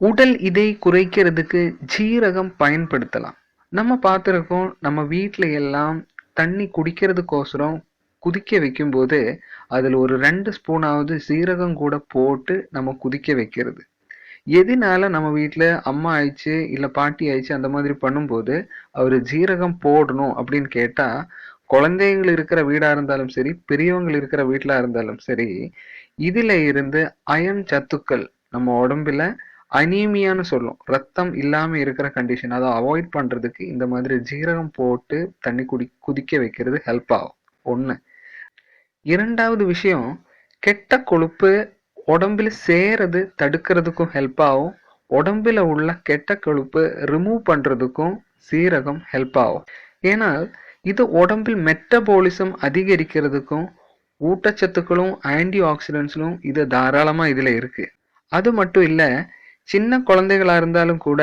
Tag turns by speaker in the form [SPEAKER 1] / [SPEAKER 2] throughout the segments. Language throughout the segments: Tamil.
[SPEAKER 1] உடல் இதை குறைக்கிறதுக்கு ஜீரகம் பயன்படுத்தலாம். நம்ம பார்த்துருக்கோம் நம்ம வீட்டில் எல்லாம் தண்ணி குடிக்கிறதுக்கோசரம் குதிக்க வைக்கும்போது அதில் ஒரு ரெண்டு ஸ்பூனாவது சீரகம் கூட போட்டு நம்ம குதிக்க வைக்கிறது. எதனால நம்ம வீட்டில் அம்மா ஆயிடுச்சு இல்லை பாட்டி ஆயிடுச்சு அந்த மாதிரி பண்ணும்போது அவர் ஜீரகம் போடணும் அப்படின்னு கேட்டால் குழந்தைகள் இருக்கிற வீடாக இருந்தாலும் சரி பெரியவங்க இருக்கிற வீட்டில் இருந்தாலும் சரி இதில் இருந்து அயன் சத்துக்கள் நம்ம உடம்புல அனீமியான்னு சொல்லும். ரத்தம் இல்லாமல் இருக்கிற கண்டிஷன் அதை அவாய்ட் பண்ணுறதுக்கு இந்த மாதிரி ஜீரகம் போட்டு தண்ணி குடி குதிக்க வைக்கிறது ஹெல்ப் ஆகும். ஒன்று இரண்டாவது விஷயம் கெட்ட கொழுப்பு உடம்பில் சேரது தடுக்கிறதுக்கும் ஹெல்ப் ஆகும். உடம்பில் உள்ள கெட்ட கொழுப்பு ரிமூவ் பண்ணுறதுக்கும் சீரகம் ஹெல்ப் ஆகும். ஏன்னால் இது உடம்பில் மெட்டபாலிசம் அதிகரிக்கிறதுக்கும் ஊட்டச்சத்துக்களும் ஆன்டி ஆக்சிடென்ட்ஸும் இது தாராளமாக இதில் இருக்குது அது மட்டும் இல்லை சின்ன குழந்தைகளா இருந்தாலும் கூட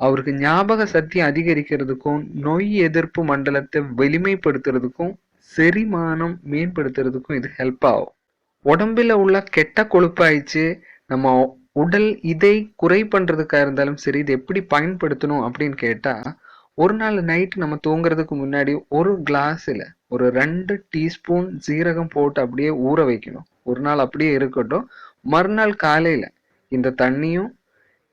[SPEAKER 1] அவருக்கு ஞாபக சக்தி அதிகரிக்கிறதுக்கும் நோய் எதிர்ப்பு மண்டலத்தை வலிமைப்படுத்துறதுக்கும் செரிமானம் மேம்படுத்துறதுக்கும் இது ஹெல்ப் ஆகும். உடம்புல உள்ள கெட்ட கொழுப்பாயிடுச்சு நம்ம உடல் இதை குறை பண்றதுக்கா இருந்தாலும் சரி இது எப்படி பயன்படுத்தணும் அப்படின்னு கேட்டா ஒரு நாள் நைட் நம்ம தூங்குறதுக்கு முன்னாடி ஒரு கிளாஸ்ல ஒரு ரெண்டு டீஸ்பூன் சீரகம் போட்டு அப்படியே ஊற வைக்கணும். ஒரு நாள் அப்படியே இருக்கட்டும். மறுநாள் காலையில இந்த தண்ணியும்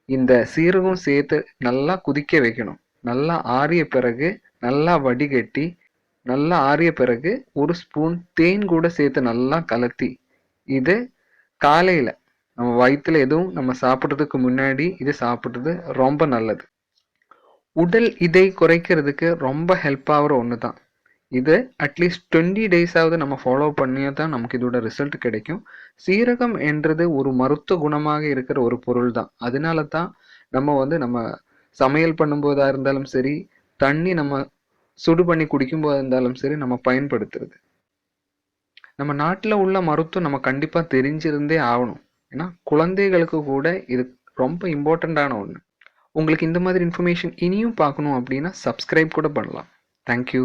[SPEAKER 1] இந்த சீரகம் சேர்த்து நல்லா குதிக்க வைக்கணும். நல்லா ஆறிய பிறகு நல்லா வடிகட்டி நல்லா ஆறிய பிறகு ஒரு ஸ்பூன் தேன் கூட சேர்த்து நல்லா கலத்தி. இது காலையில் நம்ம வயிற்றுல எதுவும் நம்ம சாப்பிட்றதுக்கு முன்னாடி இது சாப்பிட்றது ரொம்ப நல்லது. உடல் இதை குறைக்கிறதுக்கு ரொம்ப ஹெல்ப் ஆகிற ஒன்று தான் இது அட்லீஸ்ட் டுவெண்ட்டி டேஸாவது நம்ம ஃபாலோ பண்ணியே தான் நமக்கு இதோட ரிசல்ட் கிடைக்கும். சீரகம் என்றது ஒரு மருத்துவ குணமாக இருக்கிற ஒரு பொருள் தான். அதனால தான் நம்ம வந்து நம்ம சமையல் பண்ணும்போதாக இருந்தாலும் சரி தண்ணி நம்ம சுடு பண்ணி குடிக்கும்போது இருந்தாலும் சரி நம்ம பயன்படுத்துறது. நம்ம நாட்டில் உள்ள மருத்துவம் நம்ம கண்டிப்பாக தெரிஞ்சிருந்தே ஆகணும். ஏன்னா குழந்தைகளுக்கு கூட இது ரொம்ப இம்பார்ட்டண்ட்டான ஒன்று உங்களுக்கு இந்த மாதிரி இன்ஃபர்மேஷன் இனியும் பார்க்கணும் அப்படின்னா சப்ஸ்கிரைப் கூட பண்ணலாம். தேங்க்யூ